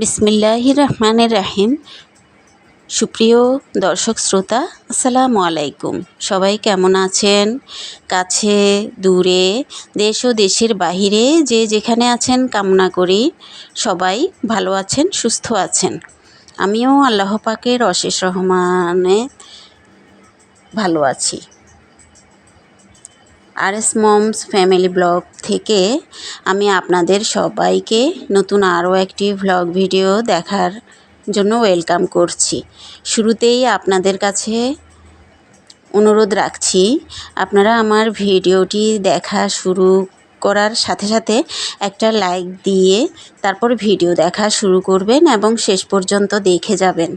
বিসমিল্লাহির রহমানির রাহিম। সুপ্রিয় দর্শক শ্রোতা, আসসালামু আলাইকুম। সবাই কেমন আছেন? কাছে, দূরে, দেশ ও দেশের বাহিরে যে যেখানে আছেন, কামনা করি সবাই ভালো আছেন, সুস্থ আছেন। আমিও আল্লাহ পাকের অশেষ রহমানে ভালো আছি। R S mom's family blog থেকে আমি আপনাদের সবাইকে নতুন আরও একটি ভ্লগ ভিডিও দেখার জন্য ওয়েলকাম করছি। শুরুতেই আপনাদের কাছে অনুরোধ রাখছি, আপনারা আমার ভিডিওটি দেখা শুরু করার সাথে সাথে একটা লাইক দিয়ে তারপর ভিডিও দেখা শুরু করবেন এবং শেষ পর্যন্ত দেখে যাবেন।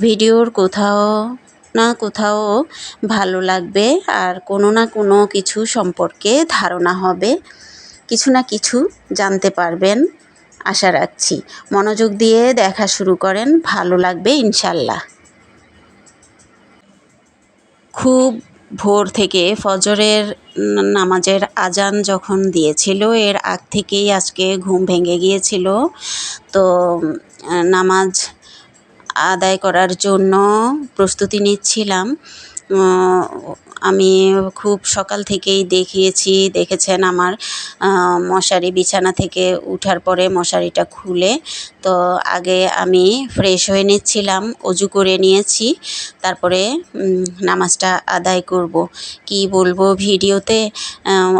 ভিডিওর কোথাও না কোথাও ভালো লাগবে আর কোনো না কোনো কিছু সম্পর্কে ধারণা হবে। কিছু না কিছু জানতে পারবেন, আশা রাখছি। মনোযোগ দিয়ে দেখা শুরু করেন, ভালো লাগবে ইনশাল্লাহ। খুব ভোর থেকে ফজরের নামাজের আজান যখন দিয়েছিল, এর আগ থেকেই আজকে ঘুম ভেঙে গিয়েছিল। তো নামাজ আদায় করার জন্য প্রস্তুতি নিচ্ছিলাম। আমি খুব সকাল থেকেই দেখিয়েছি, দেখেছেন আমার মশারি বিছানা থেকে উঠার পরে মশারিটা খুলে। তো আগে আমি ফ্রেশ হয়ে নিচ্ছিলাম, অজু করে নিয়েছি, তারপরে নামাজটা আদায় করব। কি বলব ভিডিওতে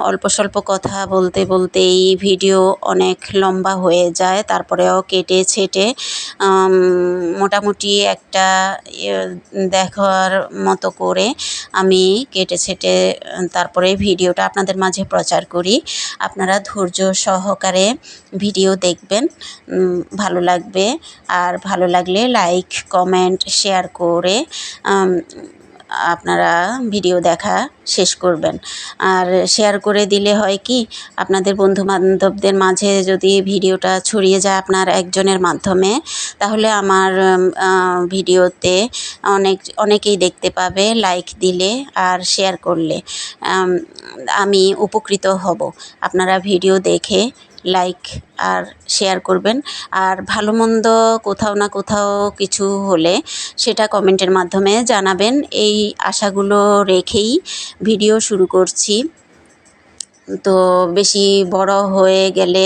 অল্প স্বল্প কথা বলতে বলতে এই ভিডিও অনেক লম্বা হয়ে যায়, তারপরেও কেটে ছেটে মোটামুটি একটা দেখার মতো করে আমি কেটে ছেটে তারপরে ভিডিওটা আপনাদের মাঝে প্রচার করি। আপনারা ধৈর্য সহকারে ভিডিও দেখবেন ভালো লাগবে। আর ভালো লাগলে লাইক, কমেন্ট, শেয়ার করে আপনারা ভিডিও দেখা শেষ করবেন। আর শেয়ার করে দিলে হয় কি, আপনাদের বন্ধু বান্ধবদের মাঝে যদি ভিডিওটা ছড়িয়ে যায় আপনার একজনের মাধ্যমে, তাহলে আমার ভিডিওতে অনেক, অনেকেই দেখতে পাবে লাইক দিলে আর শেয়ার করলে। আমি উপকৃত হব। আপনারা ভিডিও দেখে লাইক আর শেয়ার করবেন। আর ভালো মন্দ কোথাও না কোথাও কিছু হলে সেটা কমেন্টের মাধ্যমে জানাবেন। এই আশাগুলো রেখেই ভিডিও শুরু করছি। তো বেশি বড় হয়ে গেলে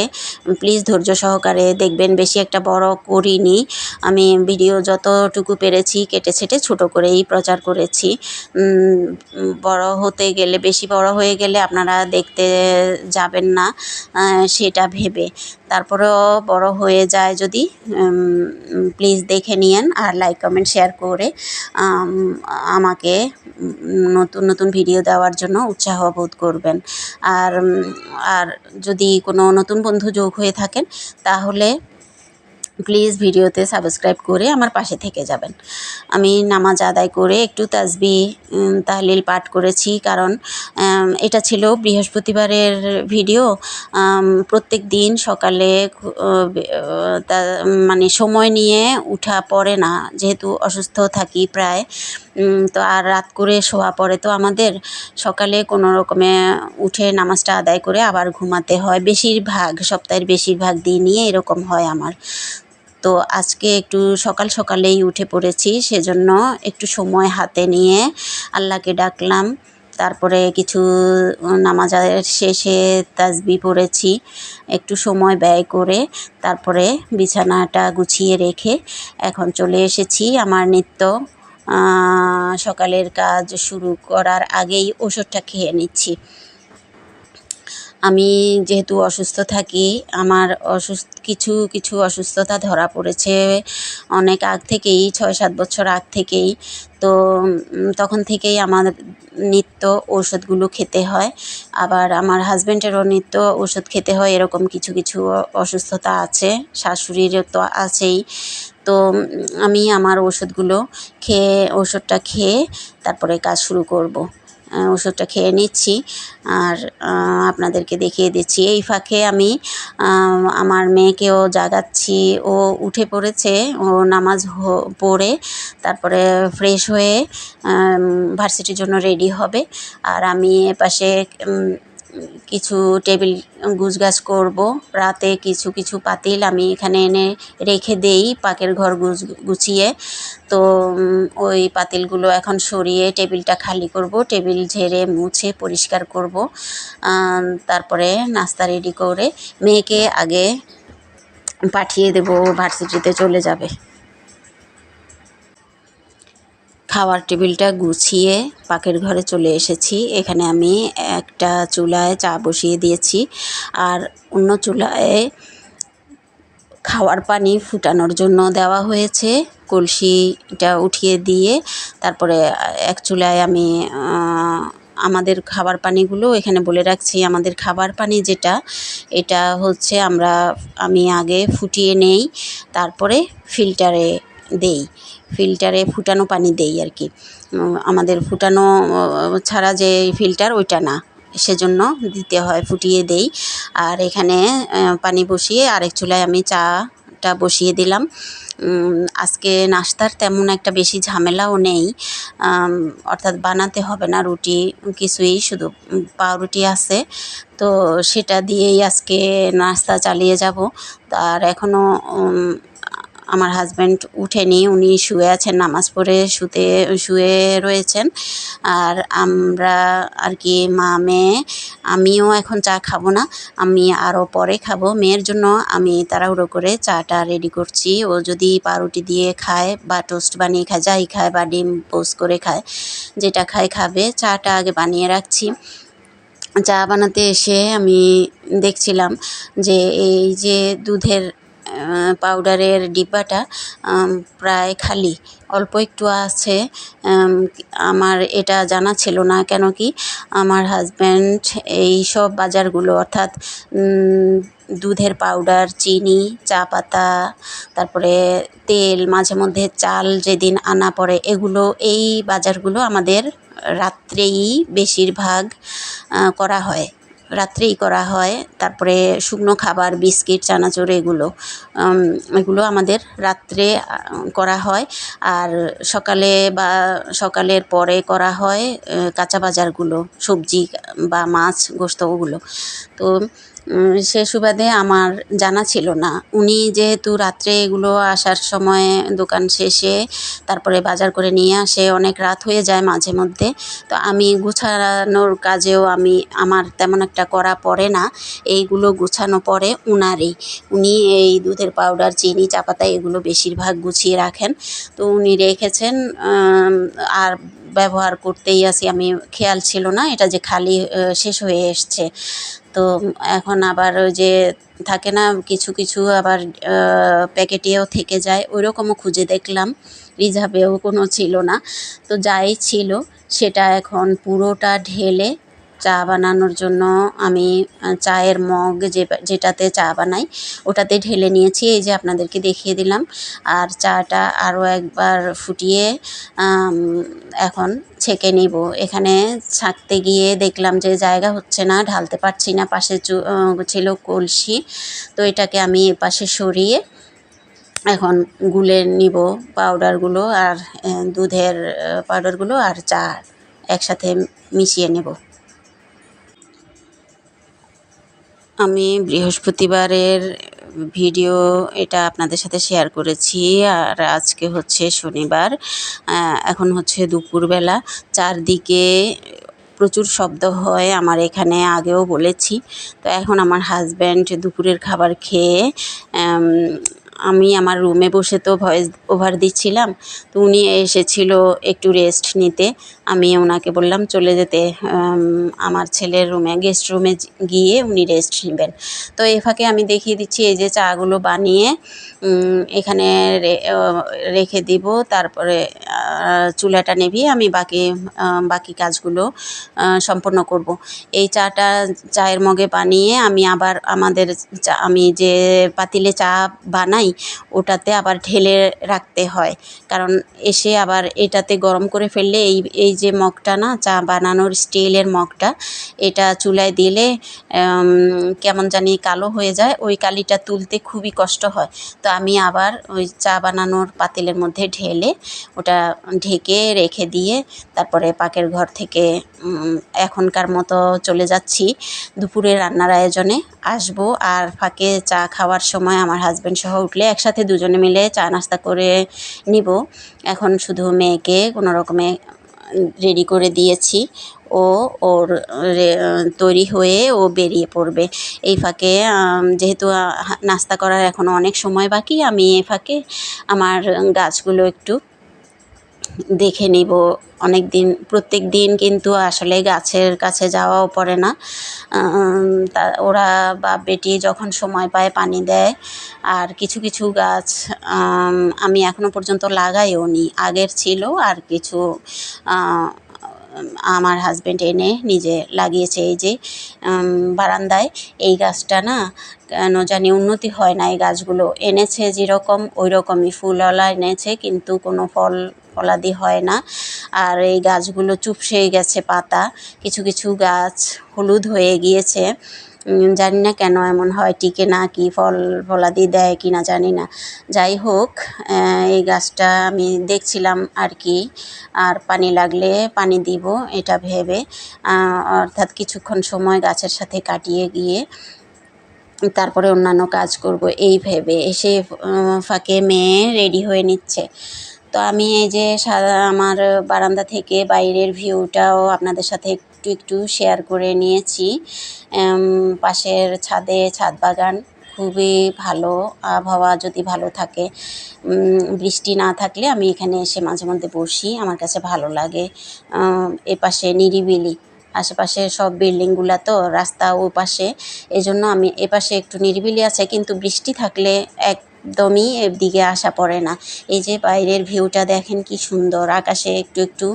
প্লিজ ধৈর্য সহকারে দেখবেন বেশি একটা বড় করিনি। আমি ভিডিও যতটুকু পেরেছি কেটে ছেটে ছোটো করেই প্রচার করেছি। বড় হতে গেলে, বেশি বড় হয়ে গেলে আপনারা দেখতে যাবেন না সেটা ভেবে। তারপরেও বড় হয়ে যায় যদি প্লিজ দেখে নিয়েন আর লাইক কমেন্ট শেয়ার করে আমাকে নতুন নতুন ভিডিও দেওয়ার জন্য উৎসাহ বোধ করবেন। আর আর আর যদি কোনো নতুন বন্ধু যোগ হয়ে থাকেন তাহলে প্লিজ ভিডিওতে সাবস্ক্রাইব করে আমার পাশে থেকে যাবেন। আমি নামাজ আদায় করে একটু তাজবি তাহলিল পাঠ করেছি কারণ এটা ছিল বৃহস্পতিবারের ভিডিও। প্রত্যেক দিন সকালে মানে সময় নিয়ে উঠা পড়ে না, যেহেতু অসুস্থ থাকি প্রায়। তো আর রাত করে শোয়া পড়ে। তো আমাদের সকালে কোনো রকমে উঠে নামাজটা আদায় করে আবার ঘুমাতে হয়। বেশিরভাগ, সপ্তাহের বেশিরভাগ দিনই এরকম হয় আমার। তো আজকে একটু সকাল সকালেই উঠে পড়েছি, সেজন্য একটু সময় হাতে নিয়ে আল্লাহকে ডাকলাম। তারপরে কিছু নামাজের শেষে তাজবি পড়েছি, একটু সময় ব্যয় করে তারপরে বিছানাটা গুছিয়ে রেখে এখন চলে এসেছি আমার নিত্য সকালের কাজ শুরু করার আগেই ওষুধটা খেয়ে নিচ্ছি। আমি যেহেতু অসুস্থ থাকি, আমার অসুস্থ, কিছু কিছু অসুস্থতা ধরা পড়েছে অনেক আগ থেকেই, ছয়, সাত বছর আগ থেকেই। তো তখন থেকেই আমার নিত্য ঔষধগুলো খেতে হয়। আবার আমার হাজব্যান্ডেরও নিত্য ওষুধ খেতে হয়, এরকম কিছু কিছু অসুস্থতা আছে শাশুড়িরও তো আছেই। তো আমি আমার ওষুধগুলো খেয়ে ওষুধটা খেয়ে তারপরে কাজ শুরু করব। ওষুধটা খেয়ে নিচ্ছি। আর আপনাদেরকে দেখিয়ে দিচ্ছি। এই ফাঁকে আমি আমার মেয়েকেও জাগাচ্ছি। ও উঠে পড়েছে। ও নামাজ পড়ে তারপরে ফ্রেশ হয়ে ভার্সিটির জন্য রেডি হবে। আর আমি এপাশে কিছু টেবিল গুছগাছ করব। রাতে কিছু কিছু পাতিল আমি এখানে এনে রেখে দেই পাকের ঘর গুছ, গুছিয়ে। তো ওই পাতিলগুলো এখন সরিয়ে টেবিলটা খালি করব, টেবিল ঝেড়ে মুছে পরিষ্কার করব। তারপরে নাস্তা রেডি করে মেয়েকে আগে পাঠিয়ে দেবো ভার্সিটিতে চলে যাবে। খাওয়ার টেবিলটা গুছিয়ে পাকের ঘরে চলে এসেছি। এখানে আমি একটা চুলায় চা বসিয়ে দিয়েছি আর অন্য চুলায় খাওয়ার পানি ফুটানোর জন্য দেওয়া হয়েছে। কলসিটা উঠিয়ে দিয়ে তারপরে এক চুলায় আমি আমাদের খাবার পানিগুলো এখানে বলে রাখছি। আমাদের খাবার পানি যেটা, এটা হচ্ছে আমরা, আমি আগে ফুটিয়ে নেই, তারপরে ফিল্টারে দেই ফিল্টারে ফুটানো পানি দেই আর কি। আমাদের ফুটানো ছাড়া যে ফিল্টার ওইটা না, সেজন্য দিতে হয়, ফুটিয়ে দেই। আর এখানে পানি বসিয়ে আরেক চুলায় আমি চাটা বসিয়ে দিলাম। আজকে নাস্তার তেমন একটা বেশি ঝামেলাও নেই। অর্থাৎ বানাতে হবে না রুটি, কিছুই, শুধু পাউরুটি আছে। তো সেটা দিয়েই আজকে নাস্তা চালিয়ে যাব। আর এখনও আমার হাজব্যান্ড উঠেনি, উনি শুয়ে আছেন, নামাজ পড়ে শুতে, শুয়ে রয়েছেন। আর আমরা আর কি, মা, মেয়ে, আমিও এখন চা খাব না, আমি আরও পরে খাব। মেয়ের জন্য আমি তাড়াহুড়ো করে চাটা রেডি করছি। ও যদি পাউরুটি দিয়ে খায় বা টোস্ট বানিয়ে খায়, যাই খায় বা ডিম পোস্ট করে খায়, যেটা খায় খাবে। চাটা আগে বানিয়ে রাখছি। চা বানাতে এসে আমি দেখছিলাম যে এই যে দুধের পাউডারের ডিব্বাটা প্রায় খালি। অল্প একটু আছে। আম, আমার এটা জানা ছিল না কেন কি আমার হাজব্যান্ড এই সব বাজারগুলো অর্থাৎ দুধের পাউডার চিনি চা পাতা তারপরে তেল মাঝে মধ্যে চাল যেদিন আনা পড়ে এগুলো এই বাজারগুলো আমাদের রাত্রেই বেশিরভাগ করা হয়। রাত্রেই করা হয়। তারপরে শুকনো খাবার, বিস্কিট, চানাচুর এগুলো এগুলো আমাদের রাত্রে করা হয়। আর সকালে বা সকালের পরে করা হয় কাঁচা বাজারগুলো, সবজি বা মাছ গোস্ত ওগুলো। তো সে সুবাদে আমার জানা ছিল না। উনি যেহেতু রাত্রে এগুলো আসার সময় দোকান শেষে তারপরে বাজার করে নিয়ে আসে, অনেক রাত হয়ে যায় মাঝে মধ্যে। তো আমি গুছানোর কাজেও আমি, আমার তেমন একটা করা পড়ে না। এইগুলো গুছানো পড়ে উনারই। উনি এই দুধের পাউডার, চিনি চা পাতা এগুলো বেশিরভাগ গুছিয়ে রাখেন। তো উনি রেখেছেন আর ব্যবহার করতেই আসি। আমি, খেয়াল ছিল না, এটা যে খালি শেষ হয়ে এসছে। তো এখন আবার ওই যে থাকে না, কিছু কিছু আবার প্যাকেটেও থেকে যায়। ওই রকমও খুঁজে দেখলাম, রিজার্ভেও কোনো ছিল না। তো যাই ছিল, সেটা এখন পুরোটা ঢেলে চা বানানোর জন্য আমি চায়ের মগ যে, যেটাতে চা বানাই, ওটাতে ঢেলে নিয়েছি, এই যে আপনাদেরকে দেখিয়ে দিলাম। আর চাটা আরও একবার ফুটিয়ে এখন ছেঁকে নিব। এখানে ছাঁকতে গিয়ে দেখলাম যে জায়গা হচ্ছে না, ঢালতে পারছি না, পাশে ছিল কলসি। তো এটাকে আমি এপাশে সরিয়ে এখন গুলে নিব পাউডারগুলো আর দুধের পাউডারগুলো আর চা একসাথে মিশিয়ে নেব। আমি বৃহস্পতিবারের ভিডিও এটা আপনাদের সাথে শেয়ার করেছি, আর আজকে হচ্ছে শনিবার এখন হচ্ছে দুপুরবেলা। চারদিকে প্রচুর শব্দ হয়, আমার এখানে আগেও বলেছি। তো এখন আমার হাজব্যান্ড দুপুরের খাবার খেয়ে আম, আমি আমার রুমে বসে তো ভয়েস ওভার দিচ্ছিলাম তো উনি এসেছিল একটু রেস্ট নিতে। আমি ওনাকে বললাম চলে যেতে। আমার ছেলের রুমে গেস্ট রুমে গিয়ে উনি রেস্ট নেবেন। তো এ ফাঁকে আমি দেখিয়ে দিচ্ছি এই যে চাগুলো বানিয়ে এখানে রেখে দিব। তারপরে চুলাটা নেভিয়ে আমি বাকি বাকি কাজগুলো সম্পন্ন করব। এই চাটা চায়ের মগে বানিয়ে আমি আবার আমাদের আমি যে পাতিলে চা বানাই ওটাতে আবার ঢেলে রাখতে হয়। কারণ এসে আবার এটাতে গরম করে ফেললে এই এই যে মগটা না, চা বানানোর স্টিলের মগটা, এটা চুলায় দিলে কেমন জানি কালো হয়ে যায়। ওই কালিটা তুলতে খুবই কষ্ট হয়। তো আমি আবার ওই চা বানানোর পাতিলের মধ্যে ঢেলে ওটা ঢেকে রেখে দিয়ে তারপরে পাকের ঘর থেকে এখনকার মতো চলে যাচ্ছি। দুপুরে রান্নার আয়োজনে আসব আর ফাঁকে চা খাওয়ার সময় আমার হাজব্যান্ড সহ উঠলে একসাথে দুজনে মিলে চা নাস্তা করে নিব। এখন শুধু মেয়েকে কোনো রকমে রেডি করে দিয়েছি। ও ওর তৈরি হয়ে ও বেরিয়ে পড়বে। এই ফাঁকে যেহেতু নাস্তা করার এখনও অনেক সময় বাকি, আমি এ ফাঁকে আমার গাছগুলো একটু দেখে নিব। অনেক দিন প্রত্যেক দিন কিন্তু আসলে গাছের কাছে যাওয়াও পড়ে না। তা, ওরা বা বেটি যখন সময় পায় পানি দেয়, আর কিছু কিছু গাছ, আমি এখনও পর্যন্ত লাগাইও নি আগের ছিল আর কিছু আমার হাজব্যান্ড এনে নিজে লাগিয়েছে এই যে বারান্দায়। এই গাছটা না, কেন জানি উন্নতি হয় না, এই গাছগুলো এনেছে যেরকম ওই রকমই ফুলওয়ালা এনেছে, কিন্তু কোনো ফল, ফলাদি হয় না। আর এই গাছগুলো চুপসে গেছে পাতা। কিছু কিছু গাছ হলুদ হয়ে গিয়েছে। জানি না কেন এমন হয়, টিকে না কি ফল, ফলাদি দেয় কি না জানি না। যাই হোক এই গাছটা আমি দেখছিলাম আর কি, আর পানি লাগলে পানি দিব, এটা ভেবে অর্থাৎ কিছুক্ষণ সময় গাছের সাথে কাটিয়ে গিয়ে তারপরে অন্যান্য কাজ করব, এই ভেবে এসে ফাঁকে মেয়ে রেডি হয়ে নিচ্ছে। তো আমি এই যে সাদা, আমার বারান্দা থেকে বাইরের ভিউটাও আপনাদের সাথে একটু একটু শেয়ার করে নিয়েছি। পাশের ছাদে, ছাদ বাগান খুবই ভালো, আবহাওয়া যদি ভালো থাকে বৃষ্টি না থাকলে আমি এখানে এসে মাঝে মধ্যে বসি, আমার কাছে ভালো লাগে। এপাশে নিরিবিলি, আশেপাশে সব বিল্ডিংগুলা তো রাস্তা ও পাশে এই জন্য আমি এপাশে একটু নিরিবিলি আছে, কিন্তু বৃষ্টি থাকলে একদমই এদিকে আসা পড়ে না। এই যে বাইরের ভিউটা দেখেন কি সুন্দর। আকাশে একটু একটু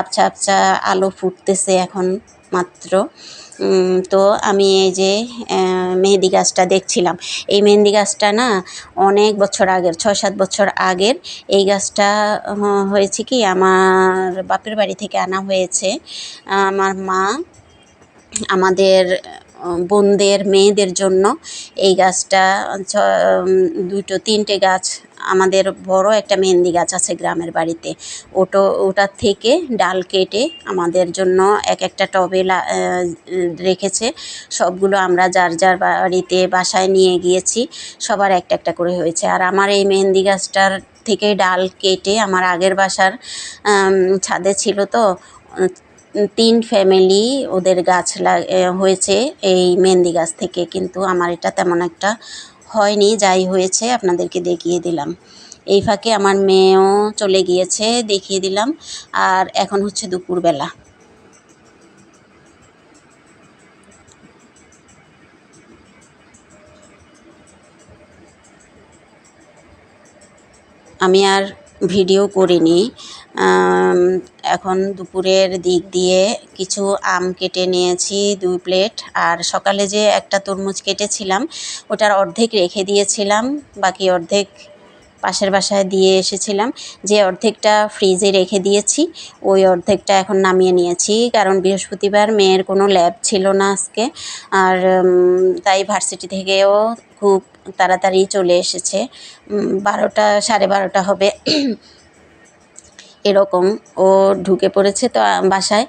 আবছা আবছা আলো ফুটতেছে এখন মাত্র। তো আমি এই যে মেহেদি গাছটা দেখছিলাম। এই মেহেন্দি গাছটা না অনেক বছর আগের, ছয় সাত বছর আগের। এই গাছটা হয়েছে কি আমার বাপের বাড়ি থেকে আনা হয়েছে। আমার মা আমাদের বোনদের, মেয়েদের জন্য এই গাছটা, ছ- দুটো, তিনটে গাছ, আমাদের বড় একটা মেহেন্দি গাছ আছে গ্রামের বাড়িতে। ওটো ওটার থেকে ডাল কেটে আমাদের জন্য এক একটা টবে রেখেছে। সবগুলো আমরা যার যার বাড়িতে বাসায় নিয়ে গিয়েছি, সবার একটা একটা করে হয়েছে। আর আমার এই মেহেন্দি গাছটার থেকে ডাল কেটে আমার আগের বাসার ছাদে ছিল তো তিন ফ্যামিলি ওদের গাছ হয়েছে এই মেহেন্দি গাছ থেকে, কিন্তু আমার এটা তেমন একটা হয়নি, যাই হয়েছে আপনাদেরকে দেখিয়ে দিলাম। এই ফাঁকে আমার মেয়েও চলে গিয়েছে, দেখিয়ে দিলাম, আর এখন হচ্ছে দুপুরবেলা। আমি আর ভিডিও করিনি এখন দুপুরের দিক দিয়ে কিছু আম কেটে নিয়েছি, দুই প্লেট। আর সকালে যে একটা তরমুজ কেটেছিলাম, ওটার অর্ধেক রেখে দিয়েছিলাম, বাকি অর্ধেক পাশের বাসায় দিয়ে এসেছিলাম। যে অর্ধেকটা ফ্রিজে রেখে দিয়েছি, ওই অর্ধেকটা এখন নামিয়ে নিয়েছি, কারণ বৃহস্পতিবার মেয়ের কোনো ল্যাব ছিল না আজকে। আর তাই ভার্সিটি থেকেও খুব তাড়াতাড়ি চলে এসেছে। বারোটা, সাড়ে বারোটা হবে। এরকম। ও ঢুকে পড়েছে তো বাসায়।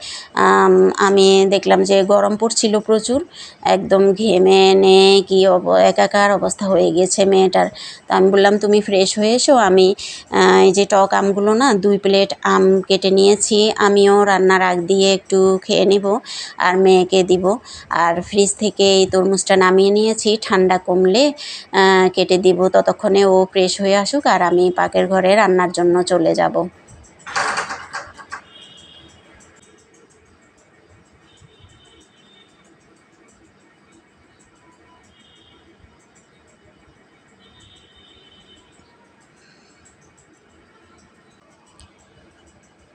আমি দেখলাম যে গরম পড়ছিল প্রচুর। একদম ঘেমে নে কি অব, একাকার অবস্থা হয়ে গেছে মেয়েটার। তো আমি বললাম, তুমি ফ্রেশ হয়ে এসো। আমি এই যে টক আমগুলো না, দুই প্লেট আম কেটে নিয়েছি। আমিও রান্নার আগ দিয়ে একটু খেয়ে নেব আর মেয়েকে দিব। আর ফ্রিজ থেকে এই তরমুজটা নামিয়ে নিয়েছি। ঠান্ডা কমলে কেটে দিব। ততক্ষণে ও ফ্রেশ হয়ে আসুক আর আমি পাকের ঘরে রান্নার জন্য চলে যাব।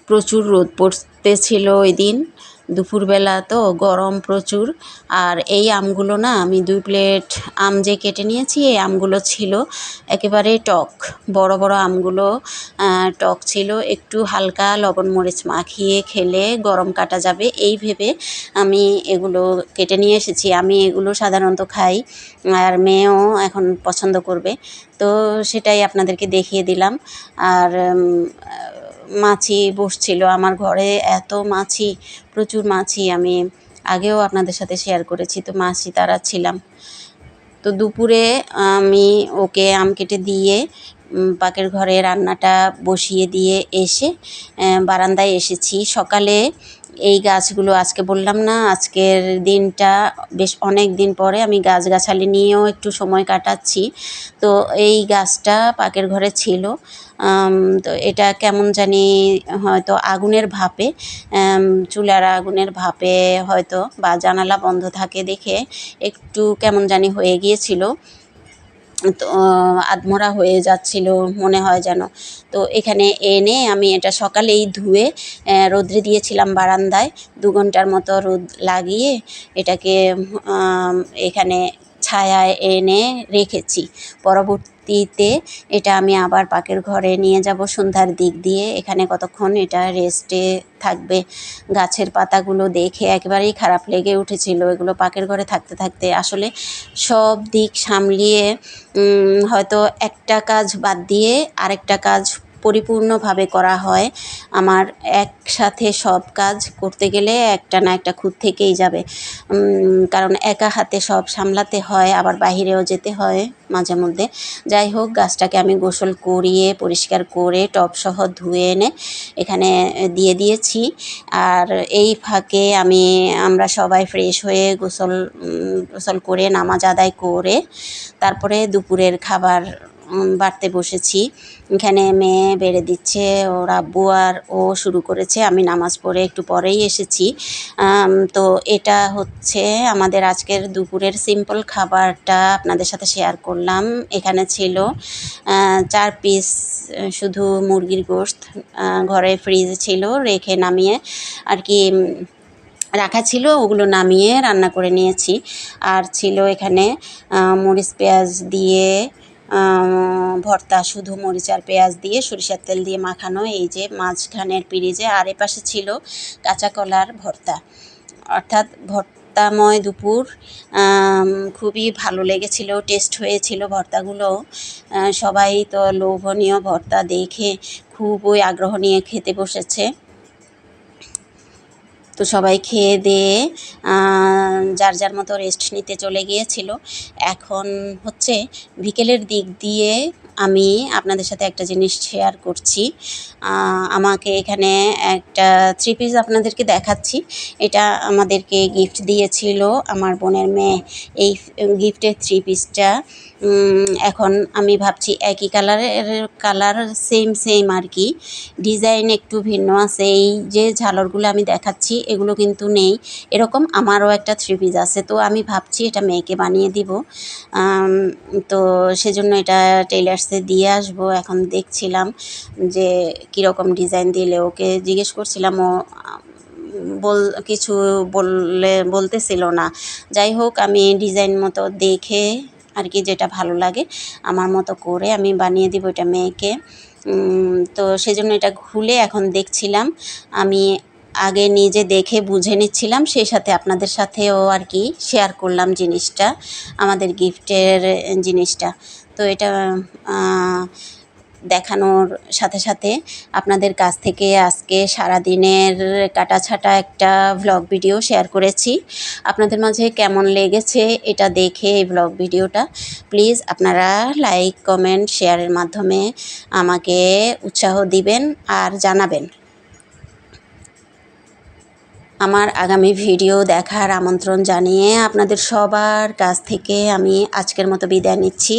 প্রচুর রোদ পড়তেছিল ওই দিন। দুপুরবেলা তো গরম প্রচুর। আর এই আমগুলো না, আমি দুই প্লেট আম যে কেটে নিয়েছি, এই আমগুলো ছিল একেবারে টক। বড় বড় আমগুলো টক ছিল। একটু হালকা লবণ মরিচ মাখিয়ে খেলে গরম কাটা যাবে। এই ভেবে আমি এগুলো কেটে নিয়ে এসেছি। আমি এগুলো সাধারণত খাই, আর মেয়েও এখন পছন্দ করবে। তো সেটাই আপনাদেরকে দেখিয়ে দিলাম। আর মাছি বসছিল আমার ঘরে, এত মাছি, প্রচুর মাছি আমি আগেও আপনাদের সাথে শেয়ার করেছি, তো মাছি তারা ছিলাম। তো দুপুরে আমি ওকে আম কেটে দিয়ে পাকের ঘরে রান্নাটা বসিয়ে দিয়ে এসে বারান্দায় এসেছি। সকালে এই গাছগুলো আজকে বললাম না, আজকের দিনটা বেশ অনেক দিন পরে আমি গাছগাছালি নিয়েও একটু সময় কাটাচ্ছি। তো এই গাছটা পাকের ঘরে ছিল। তো এটা কেমন জানি হয়তো আগুনের ভাপে চুলার আগুনের ভাপে হয়তো বা জানালা বন্ধ থাকে দেখে একটু কেমন জানি হয়ে গিয়েছিল। তো আধমরা হয়ে যাচ্ছিল, মনে হয় যেন। তো এখানে এনে আমি এটা সকালেই ধুয়ে রোদ্রে দিয়েছিলাম বারান্দায়। দু ঘণ্টার মতো রোদ লাগিয়ে এটাকে এখানে ছায়ায় এনে রেখেছি। পরবর্তীতে এটা আমি আবার পাকের ঘরে নিয়ে যাব সন্ধ্যার দিক দিয়ে। এখানে কতক্ষণ এটা রেস্টে থাকবে? গাছের পাতাগুলো দেখে একেবারেই খারাপ লেগে উঠেছিল। এগুলো পাকের ঘরে থাকতে থাকতে আসলে সব দিক সামলিয়ে হয়তো একটা কাজ বাদ দিয়ে আরেকটা কাজ পরিপূর্ণভাবে করা হয়। আমার একসাথে সব কাজ করতে গেলে একটা না একটা খুঁত থেকেই যাবে। কারণ একা হাতে সব সামলাতে হয়, আবার বাইরেও যেতে হয় মাঝে মধ্যে। যাই হোক, গাছটাকে আমি গোসল করিয়ে, পরিষ্কার করে টবসহ ধুয়ে এনে এখানে দিয়ে দিয়েছি। আর এই ফাঁকে আমি, আমরা সবাই ফ্রেশ হয়ে গোসল গোসল করে, নামাজ আদায় করে, তারপরে দুপুরের খাবার বাড়তে বসেছি। এখানে মেয়ে বেড়ে দিচ্ছে ওর আব্বু আর ও শুরু করেছে। আমি নামাজ পড়ে একটু পরেই এসেছি। তো এটা হচ্ছে আমাদের আজকের দুপুরের সিম্পল খাবারটা আপনাদের সাথে শেয়ার করলাম। এখানে ছিল চার পিস শুধু মুরগির আহ, ঘরে ফ্রিজ ছিল রেখে নামিয়ে আর কি রাখা ছিল ওগুলো নামিয়ে রান্না করে নিয়েছি। আর ছিল এখানে মরিচ পেঁয়াজ দিয়ে ভর্তা শুধু মরিচ আর পেঁয়াজ দিয়ে সরিষার তেল দিয়ে মাখানো, এই যে মাঝখানের পিরিজে আর এপাশে ছিল কাঁচা কলার ভর্তা। অর্থাৎ ভর্তাময় দুপুর খুবই ভালো লেগেছিল, টেস্ট হয়েছিল ভর্তাগুলো। সবাই তো লোভনীয় ভর্তা দেখে খুবই আগ্রহ নিয়ে খেতে বসেছে। তো সবাই খেয়ে দিয়ে যার যার মতো রেস্ট নিতে চলে গিয়েছিল। এখন হচ্ছে বিকেলের দিক দিয়ে আমি আপনাদের সাথে একটা জিনিস শেয়ার করছি। আমাকে এখানে একটা থ্রি পিস আপনাদেরকে দেখাচ্ছি। এটা আমাদেরকে গিফট দিয়েছিল আমার বোনের মেয়ে। এই গিফটের থ্রি পিসটা এখন আমি ভাবছি একই কালারের, কালার সেম সেম আর কি। ডিজাইন একটু ভিন্ন আছে, এই যে ঝালরগুলো আমি দেখাচ্ছি, এগুলো কিন্তু নেই। এরকম আমারও একটা থ্রি পিস আছে, তো আমি ভাবছি এটা মেয়েকে বানিয়ে দিব। তো সেজন্য এটা টেলার্সে দিয়ে আসব। এখন দেখছিলাম যে কীরকম ডিজাইন দিলে ওকে জিজ্ঞেস করছিলাম, ও, বল, কিছু বললে বলতেছিল না। যাই হোক, আমি ডিজাইন মতো দেখে আর কি যেটা ভালো লাগে। আমার মতো করে আমি বানিয়ে দিব এটা মেয়েকে। তো সেজন্য এটা খুলে এখন দেখছিলাম। আমি আগে নিজে দেখে বুঝে নিচ্ছিলাম সেই সাথে আপনাদের সাথেও আর কি শেয়ার করলাম জিনিসটা, আমাদের গিফটের জিনিসটা। তো এটা দেখানোর সাথে সাথে আপনাদের কাছ থেকে আজকে সারা সারাদিনের কাটাছাটা একটা ভ্লগ ভিডিও শেয়ার করেছি। আপনাদের মাঝে কেমন লেগেছে এটা দেখে এই ভ্লগ ভিডিওটা প্লিজ আপনারা লাইক কমেন্ট শেয়ারের মাধ্যমে আমাকে উৎসাহ দিবেন আর জানাবেন। আমার আগামী ভিডিও দেখার আমন্ত্রণ জানিয়ে আপনাদের সবার কাছ থেকে আমি আজকের মতো বিদায় নিচ্ছি।